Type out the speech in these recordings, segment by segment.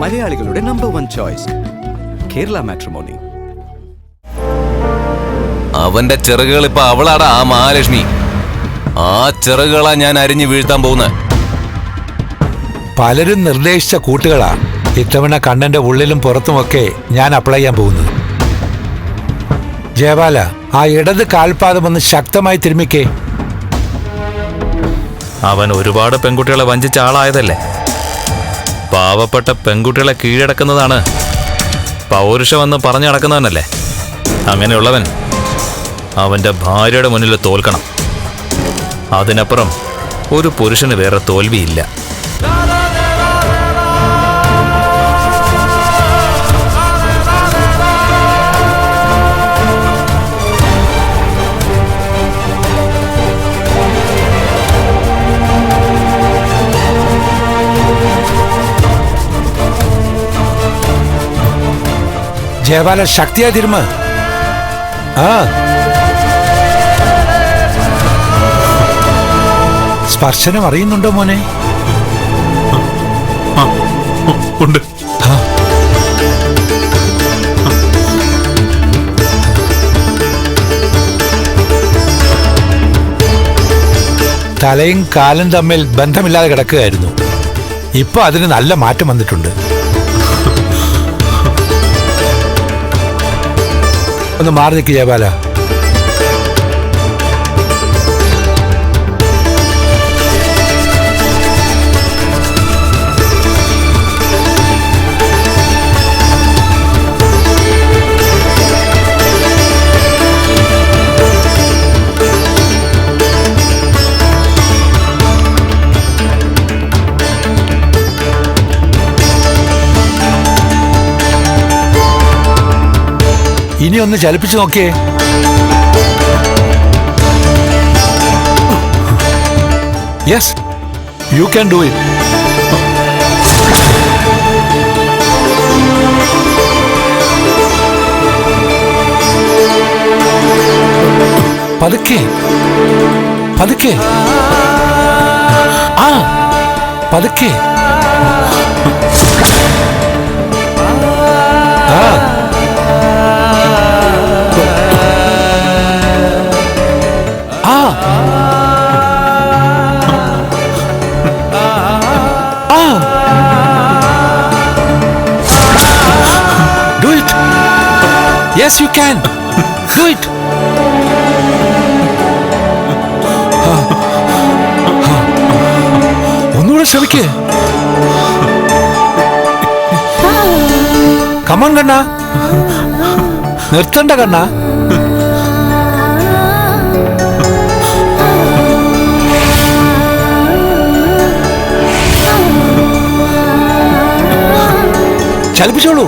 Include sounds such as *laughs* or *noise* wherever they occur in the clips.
മലയാളികളുടെ number one choice Kerala matrimony അവന്റെ ചെറുകൾ ഇപ്പൊ അവളാടാ ആ മഹാലക്ഷ്മി. ആ ചെറുകളാ ഞാൻ അരിഞ്ഞു വീഴ്ത്താൻ പോകുന്നത് പലരും നിർദ്ദേശിച്ച കൂട്ടുകളാ. ഇത്തവണ കണ്ണന്റെ ഉള്ളിലും പുറത്തുമൊക്കെ ഞാൻ അപ്ലൈ ചെയ്യാൻ പോകുന്നത്. ജയബാല ആ ഇടത് കാൽപാദം ഒന്ന് ശക്തമായി തിരുമിക്കേ. അവൻ ഒരുപാട് പെൺകുട്ടികളെ വഞ്ചിച്ച ആളായതല്ലേ? പാവപ്പെട്ട പെൺകുട്ടികളെ കീഴടക്കുന്നതാണ്. പൗരുഷമെന്ന് പറഞ്ഞു നടക്കുന്നവനല്ലേ? അങ്ങനെയുള്ളവൻ അവന്റെ ഭാര്യയുടെ മുന്നിൽ തോൽക്കണം. അതിനപ്പുറം ഒരു പുരുഷന് വേറെ തോൽവിയില്ല. ജയബാല ശക്തിയായി തിരുമ ആ. സ്പർശനം അറിയുന്നുണ്ടോ മോനെ? ഉണ്ട്. തലയും കാലും തമ്മിൽ ബന്ധമില്ലാതെ കിടക്കുകയായിരുന്നു. ഇപ്പൊ അതിന് നല്ല മാറ്റം വന്നിട്ടുണ്ട്. ഒന്ന് മാറി നിൽക്കുക ജയബാല. ഇനി ഒന്ന് ചലിപ്പിച്ചു നോക്കിയേ. Yes you can do it പതുക്കെ പതുക്കെ. ആ പതുക്കെ. ആ. ആ. It. Yes, you yes you it. ഒന്നുകൂടെ ശ്രമിക്കേ. കമൺ കണ്ണ. നിർത്തണ്ട കണ്ണ. ചലിപ്പിച്ചോളൂ.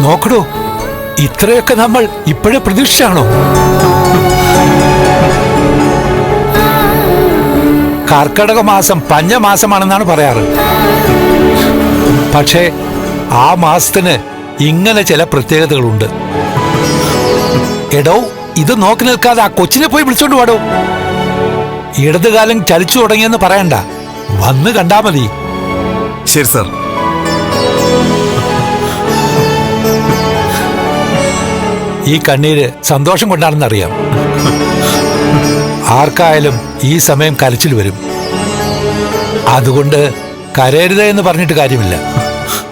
നോക്കണോ ഇത്രയൊക്കെ നമ്മൾ ഇപ്പോഴേ പ്രതീക്ഷിച്ചാണോ? കർക്കടക മാസം പഞ്ഞ മാസമാണെന്നാണ് പറയാറ്. പക്ഷേ ആ മാസത്തിന് ഇങ്ങനെ ചില പ്രത്യേകതകളുണ്ട്. എടോ ഇത് നോക്കി നിൽക്കാതെ ആ കൊച്ചിനെ പോയി വിളിച്ചോണ്ട് പാടോ ഇടതുകാലം ചലിച്ചു തുടങ്ങിയെന്ന് പറയണ്ട. വന്ന് കണ്ടാ മതി. ശരി സർ. ഈ കണ്ണീര് സന്തോഷം കൊണ്ടാണെന്ന് അറിയാം ആർക്കായാലും ഈ സമയം കരച്ചിൽ വരും. അതുകൊണ്ട് കരയരുത് എന്ന് പറഞ്ഞിട്ട് കാര്യമില്ല.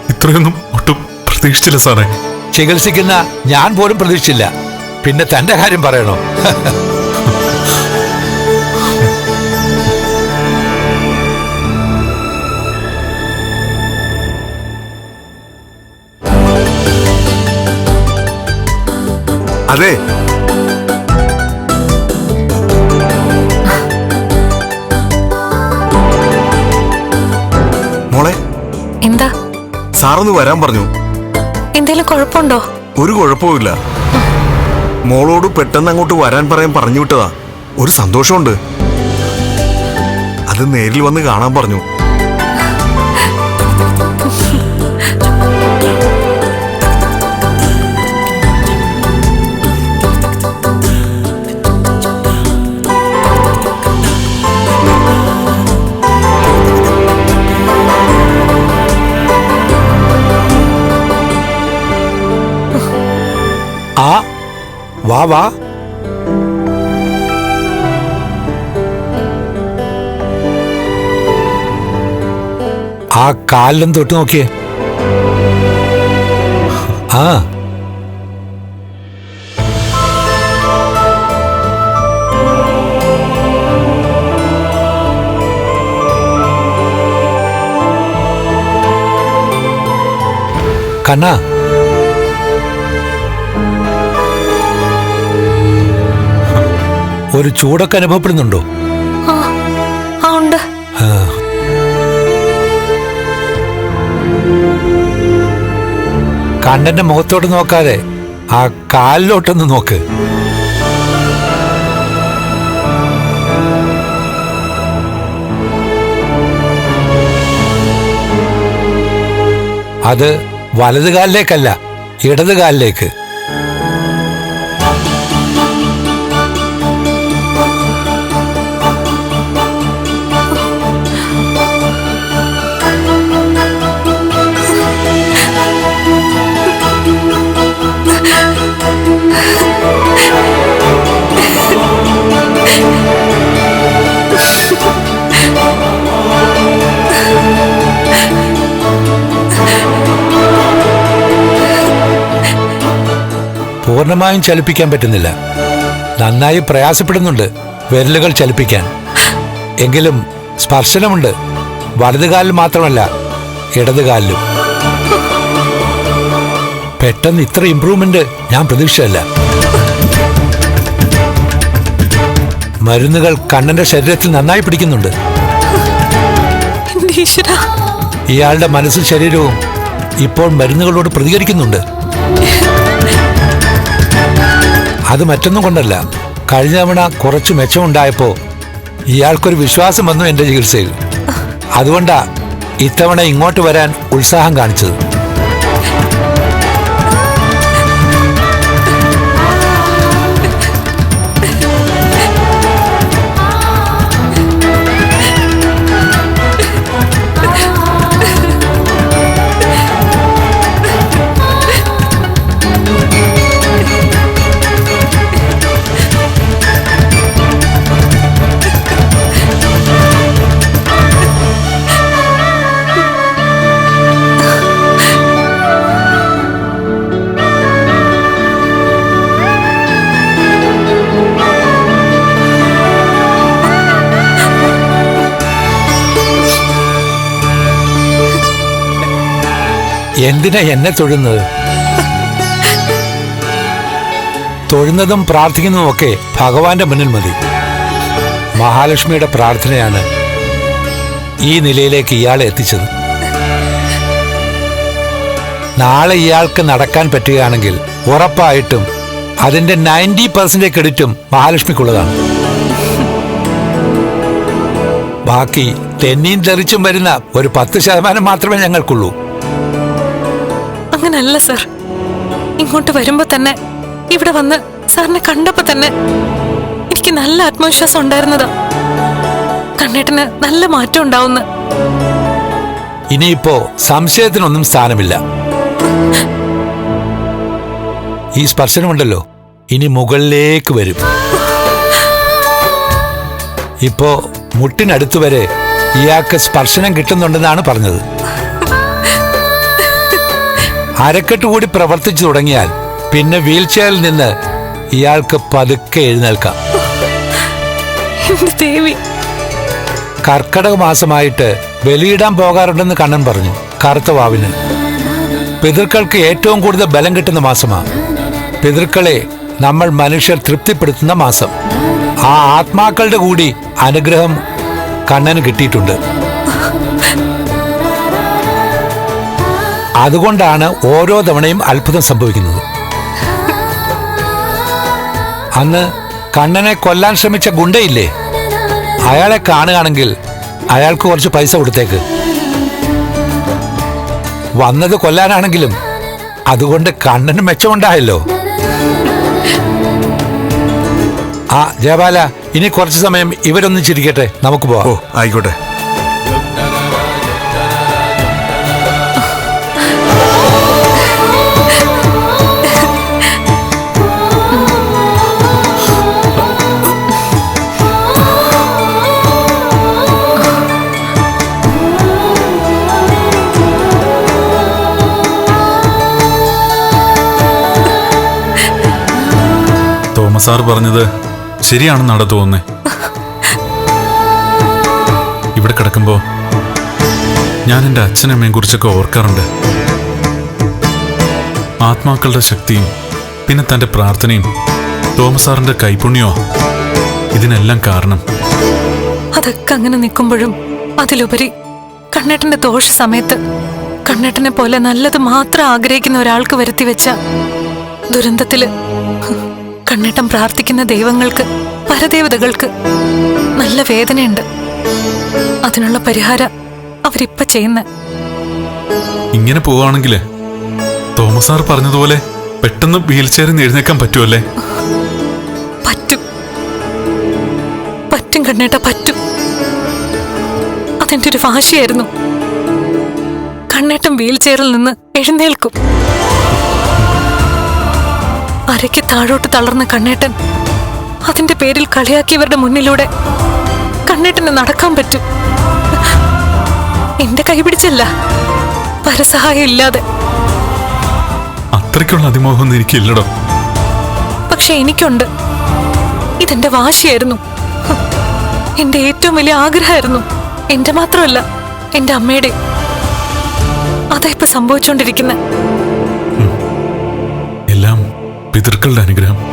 ഇത്രയൊന്നും ഒട്ടും പ്രതീക്ഷിച്ചില്ല സാറേ. ചികിത്സിക്കുന്ന ഞാൻ പോലും പ്രതീക്ഷിച്ചില്ല. പിന്നെ തന്റെ കാര്യം പറയണോ? അതെ. മോളെ എന്താ? സാറൊന്ന് വരാൻ പറഞ്ഞു. എന്തെങ്കിലും കുഴപ്പമുണ്ടോ? ഒരു കുഴപ്പവുമില്ല. മോളോട് പെട്ടെന്ന് അങ്ങോട്ട് വരാൻ പറയാൻ പറഞ്ഞു വിട്ടതാ. ഒരു സന്തോഷമുണ്ട്. അത് നേരിൽ വന്ന് കാണാൻ പറഞ്ഞു. വാ വാ. ആ കാലിലും തൊട്ട് നോക്കിയേ. ആ. കണ്ണ. ഒരു ചൂടൊക്കെ അനുഭവപ്പെടുന്നുണ്ടോ? ഉണ്ട്. കണ്ണന്റെ മുഖത്തോട്ട് നോക്കാതെ ആ കാലിലോട്ടൊന്ന് നോക്ക്. അത് വലത് കാലിലേക്കല്ല പൂർണമായും ചലിപ്പിക്കാൻ പറ്റുന്നില്ല. നന്നായി പ്രയാസപ്പെടുന്നുണ്ട് വിരലുകൾ ചലിപ്പിക്കാൻ. എങ്കിലും സ്പർശനമുണ്ട്. വലതുകാലിൽ മാത്രമല്ല ഇടതുകാലിലും പെട്ടെന്ന് ഇത്ര ഇമ്പ്രൂവ്മെന്റ് ഞാൻ പ്രതീക്ഷിച്ചല്ല മരുന്നുകൾ കണ്ണന്റെ ശരീരത്തിൽ നന്നായി പിടിക്കുന്നുണ്ട്. ഇയാളുടെ മനസ്സും ശരീരവും ഇപ്പോൾ മരുന്നുകളോട് പ്രതികരിക്കുന്നുണ്ട്. അത് മറ്റൊന്നും കൊണ്ടല്ല. കഴിഞ്ഞ തവണ കുറച്ച് മെച്ചമുണ്ടായപ്പോ ഇയാൾക്കൊരു വിശ്വാസം വന്നു എന്റെ ചികിത്സയിൽ. അതുകൊണ്ടാ ഇത്തവണ ഇങ്ങോട്ട് വരാൻ ഉത്സാഹം കാണിച്ചത്. എന്തിനാ എന്നെ തൊഴുന്നത്? തൊഴുന്നതും പ്രാർത്ഥിക്കുന്നതും ഒക്കെ ഭഗവാന്റെ മുന്നിൽ മതി. മഹാലക്ഷ്മിയുടെ പ്രാർത്ഥനയാണ് ഈ നിലയിലേക്ക് ഇയാളെ എത്തിച്ചത്. നാളെ ഇയാൾക്ക് നടക്കാൻ പറ്റുകയാണെങ്കിൽ ഉറപ്പായിട്ടും അതിന്റെ നയന്റി പെർസെന്റ് ക്രെഡിറ്റും മഹാലക്ഷ്മിക്കുള്ളതാണ്. ബാക്കി തെന്നിയും തെറിച്ചും വരുന്ന ഒരു പത്ത് ശതമാനം മാത്രമേ ഞങ്ങൾക്കുള്ളൂ. അങ്ങനല്ല സർ. ഇങ്ങോട്ട് വരുമ്പോ തന്നെ ഇവിടെ വന്ന് സാറിനെ കണ്ടപ്പോ തന്നെ എനിക്ക് നല്ല ആത്മവിശ്വാസം ഉണ്ടായിരുന്നതാ. കണ്ണേട്ടന് നല്ല മാറ്റം ഉണ്ടാവുന്ന. ഇനിയിപ്പോ സംശയത്തിനൊന്നും സ്ഥാനമില്ല. ഈ സ്പർശനമുണ്ടല്ലോ ഇനി മുകളിലേക്ക് വരും. ഇപ്പോ മുട്ടിനടുത്ത് വരെ ഇയാൾക്ക് സ്പർശനം കിട്ടുന്നുണ്ടെന്നാണ് പറഞ്ഞത്. അരക്കെട്ട് കൂടി പ്രവർത്തിച്ചു തുടങ്ങിയാൽ പിന്നെ വീൽ ചെയറിൽ നിന്ന് ഇയാൾക്ക് പതുക്കെ എഴുന്നേൽക്കാം. കർക്കടക മാസമായിട്ട് ബലിയിടാൻ പോകാറുണ്ടെന്ന് കണ്ണൻ പറഞ്ഞു കറുത്ത വാവിന്. പിതൃക്കൾക്ക് ഏറ്റവും കൂടുതൽ ബലം കിട്ടുന്ന മാസമാണ് പിതൃക്കളെ നമ്മൾ മനുഷ്യർ തൃപ്തിപ്പെടുത്തുന്ന മാസം. ആ ആത്മാക്കളുടെ കൂടി അനുഗ്രഹം കണ്ണന് കിട്ടിയിട്ടുണ്ട്. അതുകൊണ്ടാണ് ഓരോ തവണയും അത്ഭുതം സംഭവിക്കുന്നത്. അന്ന് കണ്ണനെ കൊല്ലാൻ ശ്രമിച്ച ഗുണ്ടയില്ലേ? അയാളെ കാണുകയാണെങ്കിൽ അയാൾക്ക് കുറച്ച് പൈസ കൊടുത്തേക്ക്. വന്നത് കൊല്ലാനാണെങ്കിലും അതുകൊണ്ട് കണ്ണന് മെച്ചമുണ്ടായല്ലോ. ആ ജയപാല ഇനി കുറച്ച് സമയം ഇവരൊന്നിച്ചിരിക്കട്ടെ നമുക്ക് ഓ പോവാം ആയിക്കോട്ടെ. സാർ പറഞ്ഞത് ശരിയാണെന്നാണ് തോന്നേ ഇവിടെ കിടക്കുമ്പോ ഞാൻ എന്റെ അച്ഛനമ്മയെ കുറിച്ചൊക്കെ ഓർക്കാറുണ്ട്. ആത്മാക്കളുടെ ശക്തിയും പിന്നെ തന്റെ പ്രാർത്ഥനയും തോമസ് സാറിന്റെ കൈപുണ്യോ? ഇതിനെല്ലാം കാരണം. അതൊക്കെ അങ്ങനെ നിൽക്കുമ്പോഴും അതിലുപരി കണ്ണേട്ടന്റെ ദോഷ സമയത്ത് കണ്ണേട്ടനെ പോലെ നല്ലത് മാത്രം ആഗ്രഹിക്കുന്ന ഒരാൾക്ക് വരുത്തി വെച്ച ദുരന്തത്തിൽ കണ്ണേട്ടൻ പ്രാർത്ഥിക്കുന്ന ദൈവങ്ങൾക്ക് പരദേവതകൾക്ക് നല്ല വേദനയുണ്ട്. അതിനുള്ള പരിഹാര അവരിപ്പ ചെയ്യുന്ന ഇങ്ങനെ പോവുകയാണെങ്കിൽ തോമസ് സാർ പറഞ്ഞതുപോലെ പെട്ടെന്ന് വീൽ ചെയറിൽ നിന്ന് എഴുന്നേക്കാൻ പറ്റുമല്ലേ പറ്റും. പറ്റും കണ്ണേട്ട പറ്റും. അതെന്റെ ഒരു വാശിയായിരുന്നു. കണ്ണേട്ടം വീൽ ചെയറിൽ നിന്ന് എഴുന്നേൽക്കും. അരയ്ക്ക് താഴോട്ട് തളർന്ന കണ്ണേട്ടൻ. അതിന്റെ പേരിൽ കളിയാക്കിയവരുടെ മുന്നിലൂടെ കണ്ണേട്ടന് നടക്കാൻ പറ്റും. എന്റെ കൈ പിടിച്ചല്ല. പരസഹായം ഇല്ലാതെ. അത്രയ്ക്കുള്ള അതിമോഹം എനിക്കില്ലടോ. പക്ഷെ എനിക്കുണ്ട്. ഇതെന്റെ വാശിയായിരുന്നു. എന്റെ ഏറ്റവും വലിയ ആഗ്രഹമായിരുന്നു. എന്റെ മാത്രമല്ല എന്റെ അമ്മയുടെ. അതാ ഇപ്പൊ സംഭവിച്ചുകൊണ്ടിരിക്കുന്നത് പിതൃക്കളുടെ അനുഗ്രഹം.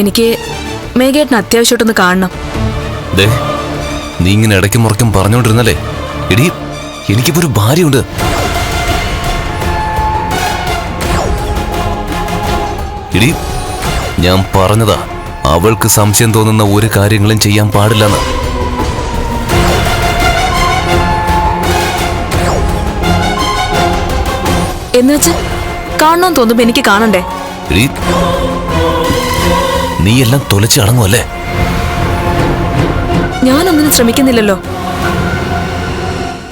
എനിക്ക് മേഘേട്ടന് അത്യാവശ്യമായിട്ടൊന്ന് കാണണം. ദേ നീ ഇങ്ങനെ ഇടയ്ക്കും മുറയ്ക്കും പറഞ്ഞുകൊണ്ടിരുന്നല്ലേ? എടി എനിക്കിപ്പോ ഒരു ഭാര്യയുണ്ട്. എടി ഞാൻ പറഞ്ഞതാ അവൾക്ക് സംശയം തോന്നുന്ന ഒരു കാര്യങ്ങളും ചെയ്യാൻ പാടില്ലെന്ന്. എന്നുവെച്ച് കാണണമെന്ന് തോന്നുമ്പോ എനിക്ക് കാണണ്ടേ? എടി നീ എല്ലാം തൊലച്ച് കളങ്ങുമല്ലേ ഞാനൊന്നിനും ശ്രമിക്കുന്നില്ലല്ലോ.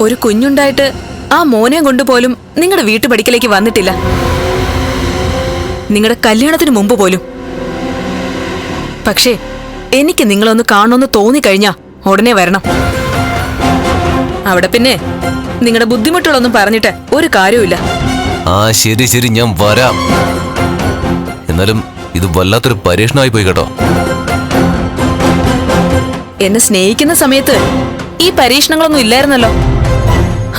ഒരു കുഞ്ഞുണ്ടായിട്ട് ആ മോനെ കൊണ്ടുപോലും നിങ്ങളുടെ വീട്ടു വീട്ടുപടിക്കലേക്ക് വന്നിട്ടില്ല. നിങ്ങളുടെ കല്യാണത്തിന് മുമ്പ് പോലും. പക്ഷേ എനിക്ക് നിങ്ങളൊന്ന് കാണണമെന്ന് തോന്നിക്കഴിഞ്ഞാ ഉടനെ വരണം. അവിടെ പിന്നെ നിങ്ങളുടെ ബുദ്ധിമുട്ടുകളൊന്നും പറഞ്ഞിട്ട് ഒരു കാര്യവുമില്ല. ആ ശരി ശരി ഞാൻ വരാം. എന്നാലും ഇത് വല്ലാത്തൊരു പരീക്ഷണമായി പോയി കേട്ടോ. എന്നെ സ്നേഹിക്കുന്ന സമയത്ത് ഈ പരീക്ഷണങ്ങളൊന്നും ഇല്ലായിരുന്നല്ലോ.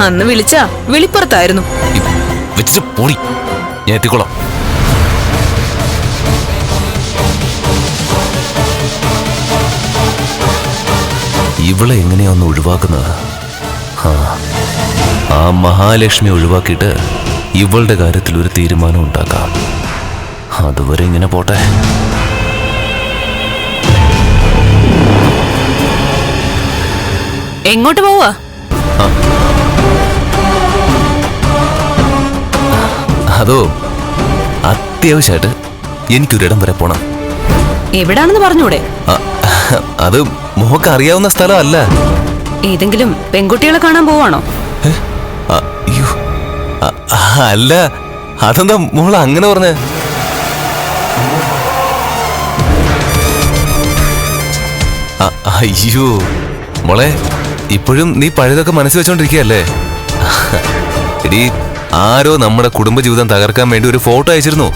അന്ന് വിളിച്ച വെളിപ്പുറത്തായിരുന്നു. വെച്ചിട്ട് പോടി ഞാൻ എത്തിക്കോളാം. ഇവളെ എങ്ങനെയാ ഒന്ന് ഒഴിവാക്കുന്നത്? ആ മഹാലക്ഷ്മി ഒഴിവാക്കിയിട്ട് ഇവളുടെ കാര്യത്തിൽ ഒരു തീരുമാനം ഉണ്ടാക്കാം. അതുവരെ ഇങ്ങനെ പോട്ടെ. എങ്ങോട്ട് പോവാ? അതോ അത്യാവശ്യമായിട്ട് എനിക്കൊരിടം വരെ പോണം. എവിടാണെന്ന് പറഞ്ഞൂടെ? അത് മോക്ക് അറിയാവുന്ന സ്ഥലമല്ല. ഏതെങ്കിലും പെൺകുട്ടികളെ കാണാൻ പോവാണോ? അല്ല. അതെന്താ മോൾ അങ്ങനെ പറഞ്ഞ? അയ്യോ. മോളെ ഇപ്പോഴും നീ പഴയതൊക്കെ മനസ്സിൽ വെച്ചോണ്ടിരിക്കുകയല്ലേ? എടി ആരോ നമ്മുടെ കുടുംബജീവിതം തകർക്കാൻ വേണ്ടി ഒരു ഫോട്ടോ അയച്ചിരുന്നു.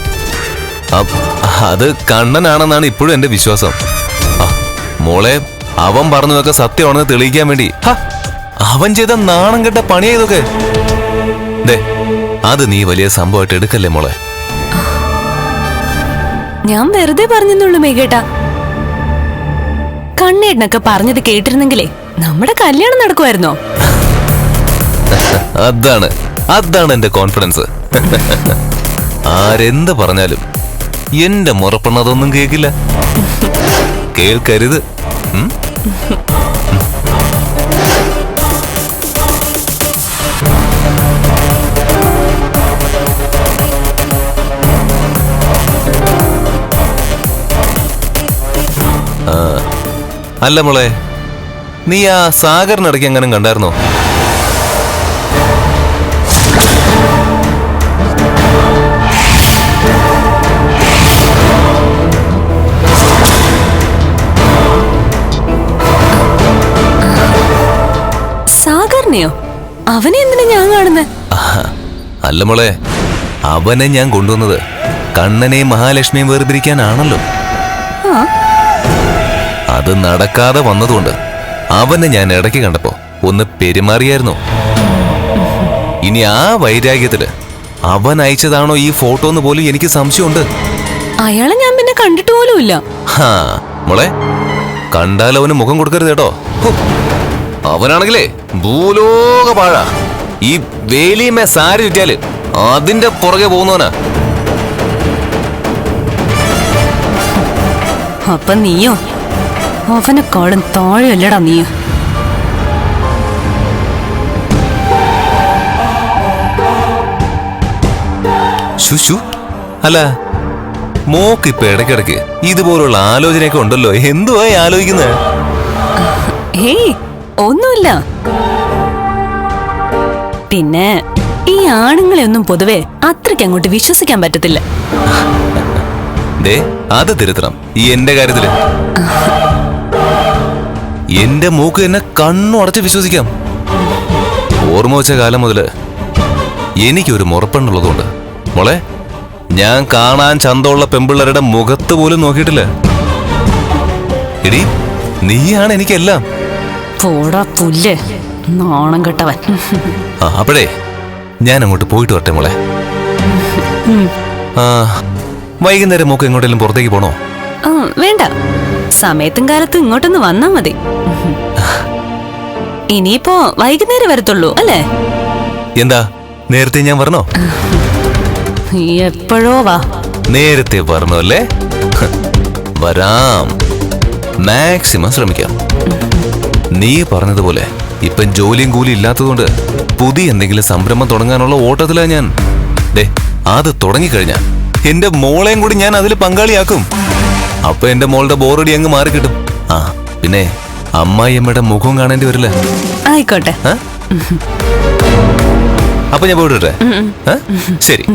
അത് കണ്ണനാണെന്നാണ് ഇപ്പോഴും എന്റെ വിശ്വാസം. മോളെ അവൻ പറഞ്ഞതൊക്കെ സത്യമാണെന്ന് തെളിയിക്കാൻ വേണ്ടി. അവൻ ചെയ്ത നാണം കെട്ട പണിയായതൊക്കെ അത് നീ വലിയ സംഭവമായിട്ട് എടുക്കല്ലേ മോളെ? ഞാൻ വെറുതെ പറഞ്ഞെന്നുള്ളൂ മേഘേട്ടാ. കണ്ണേട്ടനൊക്കെ പറഞ്ഞത് കേട്ടിരുന്നെങ്കിലേ നമ്മുടെ കല്യാണം നടക്കുമായിരുന്നോ? *laughs* അതാണ് അതാണ് എന്റെ കോൺഫിഡൻസ് *laughs* ആരെന്ത് പറഞ്ഞാലും എന്റെ മുറപ്പെണ്ണ അതൊന്നും കേൾക്കില്ല കേൾക്കരുത്. അല്ല മോളെ നീ ആ സാഗറിനിടയ്ക്ക് എങ്ങനെ കണ്ടായിരുന്നോ? സാഗറിനെയോ? അവനെ എന്തിനാ ഞാൻ കാണുന്നത് അല്ല മോളെ അവനെ ഞാൻ കൊണ്ടുവന്നത് കണ്ണനെയും മഹാലക്ഷ്മിയും വേർതിരിക്കാനാണല്ലോ. അത് നടക്കാതെ വന്നതുകൊണ്ട് അവനെ ഞാൻ ഇടയ്ക്ക് കണ്ടപ്പോ ഒന്ന് പെരുമാറിയായിരുന്നു. ഇനി ആ വൈരാഗ്യത്തിൽ അവൻ അയച്ചതാണോ ഈ ഫോട്ടോ എന്ന് പോലും എനിക്ക് സംശയമുണ്ട്. അയാളെ ഞാൻ പിന്നെ കണ്ടിട്ട് പോലുമില്ല ഹാ മോളെ കണ്ടാൽ അവന് മുഖം കൊടുക്കരുത് കേട്ടോ. അവനാണെങ്കിലേ ഭൂലോക പാഴ. ഈ വേലിമേ സാരി ചുറ്റിയാൽ അതിന്റെ പുറകെ പോകുന്നവനാ. അപ്പൊ നീയോ? അവനെക്കാളും താഴെയല്ലടാ നീ. ശുശു അല്ല മോക്ക് ഇപ്പൊ ഇടയ്ക്കിടയ്ക്ക് ഇതുപോലുള്ള ആലോചനയൊക്കെ ഉണ്ടല്ലോ. എന്തുവായി ആലോചിക്കുന്നത് ഏയ് ഒന്നുമില്ല. പിന്നെ ഈ ആണുങ്ങളെ ഒന്നും പൊതുവെ അത്രയ്ക്ക് അങ്ങോട്ട് വിശ്വസിക്കാൻ പറ്റത്തില്ല. അത് തിരുത്തണം. ഈ എന്റെ കാര്യത്തിൽ. എന്റെ മൂക്ക് എന്നെ കണ്ണു അടച്ച് വിശ്വസിക്കാം. ഓർമ്മ വെച്ച കാലം മുതൽ എനിക്കൊരു മുറപ്പെണ്ണുള്ളതുകൊണ്ട്. മോളെ ഞാൻ കാണാൻ ചന്തമുള്ള പെമ്പിള്ളരുടെ മുഖത്ത് പോലും നോക്കിയിട്ടില്ല. എടി നീയാണ് എനിക്കെല്ലാം. പോടാ പുല്ല്. നാണം കെട്ടവൻ. ആ അപ്പോഴേ ഞാൻ അങ്ങോട്ട് പോയിട്ട് വരട്ടെ മോളെ. വൈകുന്നേരം മൂക്ക് എങ്ങോട്ടെങ്കിലും പുറത്തേക്ക് പോണോ? വേണ്ട. സമയത്തും കാലത്തും ഇങ്ങോട്ടൊന്ന് വന്നാ മതി. ഇനിയിപ്പോ വൈകുന്നേരം വരത്തുള്ളൂ അല്ലേ? എന്താ? നേരത്തെ ഞാൻ പറഞ്ഞോ എപ്പോഴോ വാ. നേരത്തെ പറഞ്ഞു അല്ലേ? വരാം. മാക്സിമം ശ്രമിക്കാം. നീ പറഞ്ഞതുപോലെ ഇപ്പം ജോലിയും കൂലി ഇല്ലാത്തതുകൊണ്ട് പുതിയ എന്തെങ്കിലും സംരംഭം തുടങ്ങാനുള്ള ഓട്ടത്തിലാ ഞാൻ. ദേ അത് തുടങ്ങിക്കഴിഞ്ഞാ എന്റെ മോളെയും കൂടി ഞാൻ അതിൽ പങ്കാളിയാക്കും. അപ്പൊ എന്റെ മോളുടെ ബോറടി അങ്ങ് മാറി കിട്ടും. ആ പിന്നെ അമ്മായിയമ്മയുടെ മുഖം കാണേണ്ടി വരില്ല. ആയിക്കോട്ടെ? അപ്പൊ ഞാൻ പോയിട്ടെ? ശരി.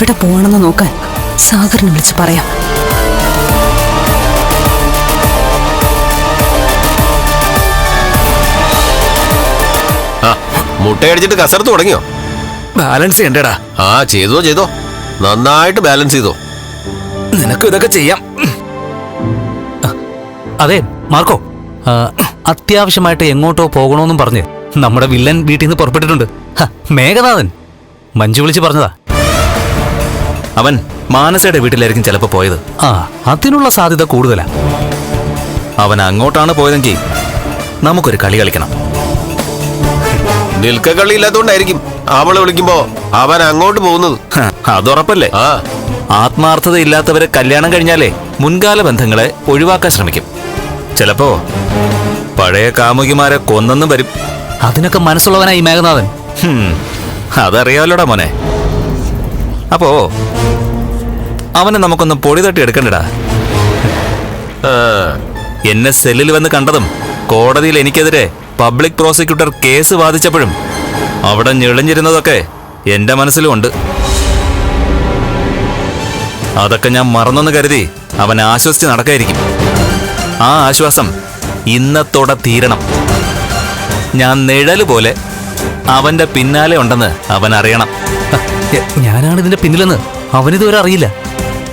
എവിടെ പോകണമെന്ന് നോക്കാൻ സാഗറിനെ വിളിച്ച് പറയാം. മുട്ടയടിച്ചിട്ട് കസർത്ത് തുടങ്ങിയോ? ബാലൻസ് ചെയ്യണ്ടേടാ. ആ ചെയ്തോ ചെയ്തോ. നന്നായിട്ട് ബാലൻസ് ചെയ്തോ. നിനക്ക് ഇതൊക്കെ ചെയ്യാം. അതെ മാർക്കോ അത്യാവശ്യമായിട്ട് എങ്ങോട്ടോ പോകണോന്നും പറഞ്ഞ് നമ്മുടെ വില്ലൻ വീട്ടിൽ നിന്ന് പുറപ്പെട്ടിട്ടുണ്ട്. മേഘനാഥൻ മഞ്ജു വിളിച്ച് പറഞ്ഞതാ. അവൻ മാനസയുടെ വീട്ടിലായിരിക്കും ചിലപ്പോ പോയത്. ആ അതിനുള്ള സാധ്യത കൂടുതലാ. അവൻ അങ്ങോട്ടാണ് പോയതെങ്കിൽ നമുക്കൊരു കളി കളിക്കണം. നിൽക്ക കളി ഇല്ലാത്തോണ്ടായിരിക്കും അവൾ വിളിക്കുമ്പോ അവൻ അങ്ങോട്ട് പോകുന്നത്. അതുറപ്പല്ലേ? ആ. ആത്മാർത്ഥത ഇല്ലാത്തവരെ കല്യാണം കഴിഞ്ഞാലേ മുൻകാല ബന്ധങ്ങളെ ഒഴിവാക്കാൻ ശ്രമിക്കും. ചിലപ്പോ പഴയ കാമുകിമാരെ കൊന്നെന്നും വരും. അതിനൊക്കെ മനസ്സുള്ളവനായി ഈ മേഘനാഥൻ. ഹും, അതറിയാമല്ലോടാ മോനെ. അപ്പോ അവനെ നമുക്കൊന്ന് പൊടി തട്ടി എടുക്കണ്ടടാ. എന്നെ സെല്ലിൽ വന്ന് കണ്ടതും കോടതിയിൽ എനിക്കെതിരെ പബ്ലിക് പ്രോസിക്യൂട്ടർ കേസ് വാദിച്ചപ്പോഴും അവിടെ ഞെളിഞ്ഞിരുന്നതൊക്കെ എന്റെ മനസ്സിലും ഉണ്ട്. അതൊക്കെ ഞാൻ മറന്നെന്ന് കരുതി അവൻ ആശ്വസിച്ച് നടക്കായിരിക്കും. ആ ആശ്വാസം ഇന്നത്തോടെ തീരണം. ഞാൻ നിഴൽ പോലെ അവന്റെ പിന്നാലെ ഉണ്ടെന്ന് അവൻ അറിയണം. ഞാനാണ് ഇതിന്റെ പിന്നിലെന്ന് അവനിതുവരെ അറിയില്ല.